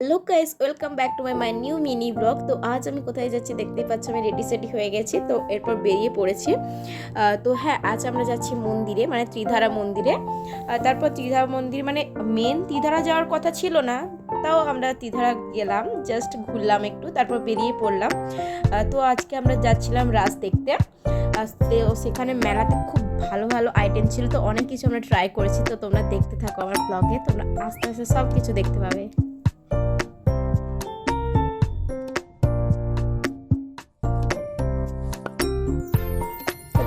Hello guys welcome back to my my new mini blog তো আজ আমি কোথায় যাচ্ছি দেখতেই পাচ্ছ, আমি রেডি সেটি হয়ে গেছি। তো এরপর বেরিয়ে পড়েছি। তো হ্যাঁ আজ আমরা যাচ্ছি মন্দিরে মানে ত্রিধারা মন্দিরে। তারপর ত্রিধারা মন্দির মানে মেন ত্রিধারা যাওয়ার কথা ছিল না, তাও আমরা ত্রিধারা গেলাম জাস্ট ঘুরলাম একটু, তারপর বেরিয়ে পড়লাম। তো আজকে আমরা যাচ্ছিলাম রাস দেখতে। আসতে ও সেখানে মেলাতে খুব ভালো ভালো আইটেম ছিল, তো অনেক কিছু আমরা ট্রাই করেছি। তো তোমরা দেখতে থাকো আমার ব্লগে তোমরা আস্তে আস্তে সব কিছু দেখতে পাবে।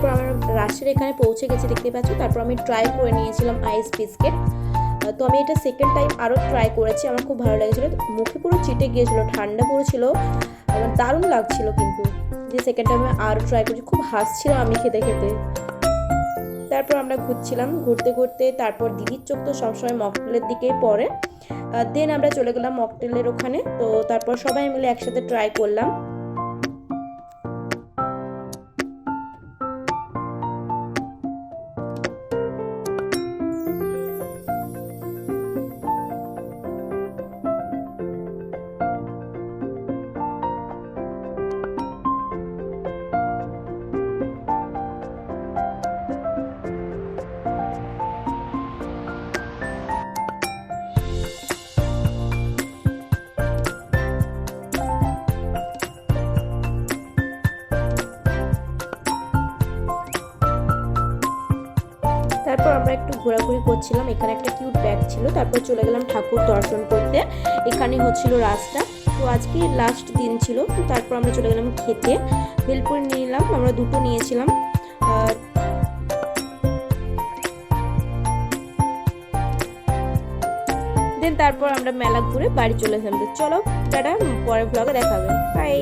তারপর আমার রাশের এখানে পৌঁছে গেছি দেখতে পাচ্ছ। তারপর আমি ট্রাই করে নিয়েছিলাম আইস বিস্কিট তো আমি এটা সেকেন্ড টাইম আরও ট্রাই করেছি, আমার খুব ভালো লেগেছিলো। মুখে পুরো চিটে গিয়েছিল, ঠান্ডা পড়েছিল। আমার দারুণ লাগছিল কিন্তু। যে সেকেন্ড টাইমে আরও ট্রাই করেছি, খুব হাসছিলাম আমি খেতে খেতে। তারপর আমরা ঘুরছিলাম, ঘুরতে ঘুরতে তারপর দিদির চোখ তো সবসময় মকটেলের দিকেই পড়ে। দেন আমরা চলে গেলাম মকটেলের ওখানে। তো তারপর সবাই মিলে একসাথে ট্রাই করলাম। তারপর আমরা একটু ঘোরাঘুরি করছিলাম, এখানে একটা কিউট ব্যাগ ছিল, তারপর চলে গেলাম ঠাকুর দর্শন করতে, এখানে হচ্ছিল রাস্তা। তো আজকে লাস্ট দিন ছিল তো তারপর আমরা চলে গেলাম খেতে, ভেলপুরি নিলাম, আমরা দুটো নিয়েছিলাম। দেন তারপর আমরা মেলা ঘুরে বাড়ি চলে এলাম চলো টাটা, পরের ব্লগে দেখাবে বাই